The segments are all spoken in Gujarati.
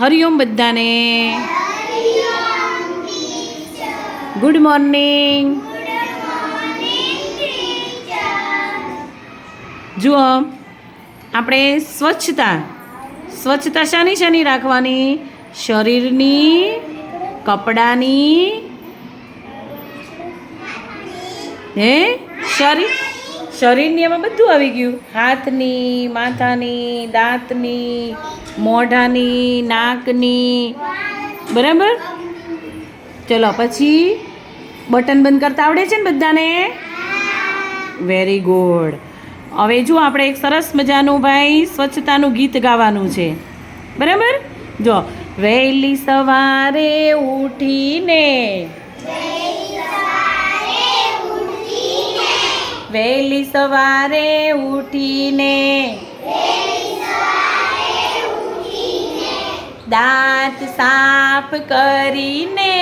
હરિઓમ બધાને. ગુડ મોર્નિંગ જુઓ, આપણે સ્વચ્છતા. સ્વચ્છતા શાની શાની રાખવાની? શરીરની, કપડાની. હે? શરીર શરીરની એમાં બધું આવી ગયું. હાથની, માથાની, દાંતની, મોઢાની, નાકની. બરાબર? ચલો, પછી બટન બંધ કરતા આવડે છે ને બધાને? વેરી ગુડ હવે જો આપણે એક સરસ મજાનું ભાઈ સ્વચ્છતાનું ગીત ગાવાનું છે. બરાબર? જો, વહેલી સવારે ઉઠીને વહેલી સવારે ઉઠીને દાંત સાફ કરીને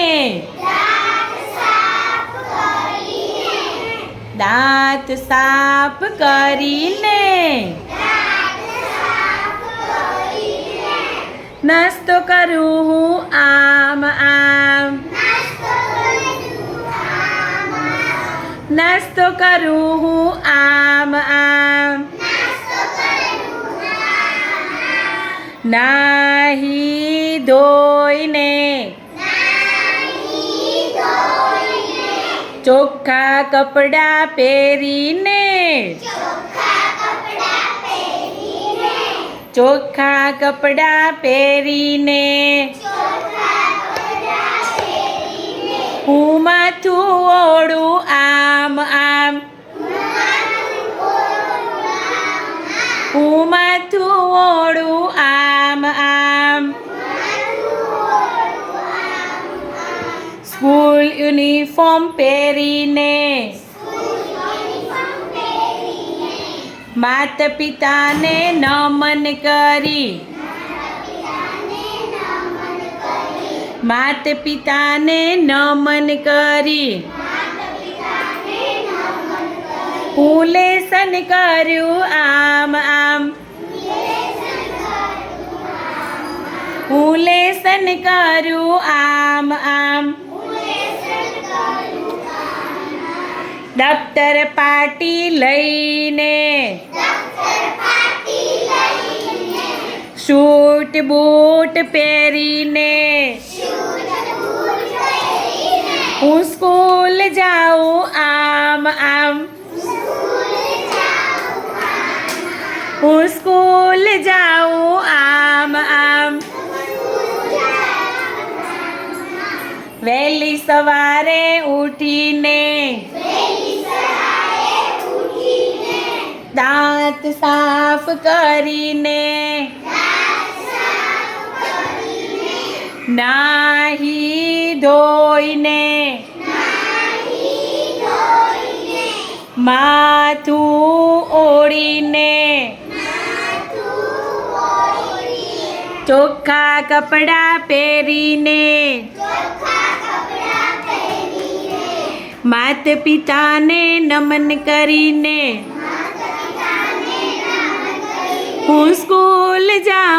દાંત સાફ કરીને નાસ્તો કરું હું આમ નાસ્તો કરું હું આમ આમ. નાહી ધોઈને ચોખ્ખા કપડાં પહેરીને ચોખ્ખા કપડાં પહેરીને હું માથું ઓળું આમ આમ ઉમાથું ઓળું આમ આમ સ્કૂલ યુનિફોર્મ પહેરીને માતા પિતાને નમન કરી માતા પિતાને નમન કરી હું લેસન કર્યું આમ આમ હું લેસન કર્યું આમ આમ દફતર પાટી લઈને શૂટ બૂટ પહેરીને હું સ્કૂલ જાઉં હું સ્કૂલ જાઉં આમ આમ વહેલી સવારે ઉઠીને દાંત સાફ કરીને નાહી ધોઈને માથું ઓળીને ચોખ્ખા કપડાં પહેરીને. માત પિતાને નમન કરીને. હું સ્કૂલ આમ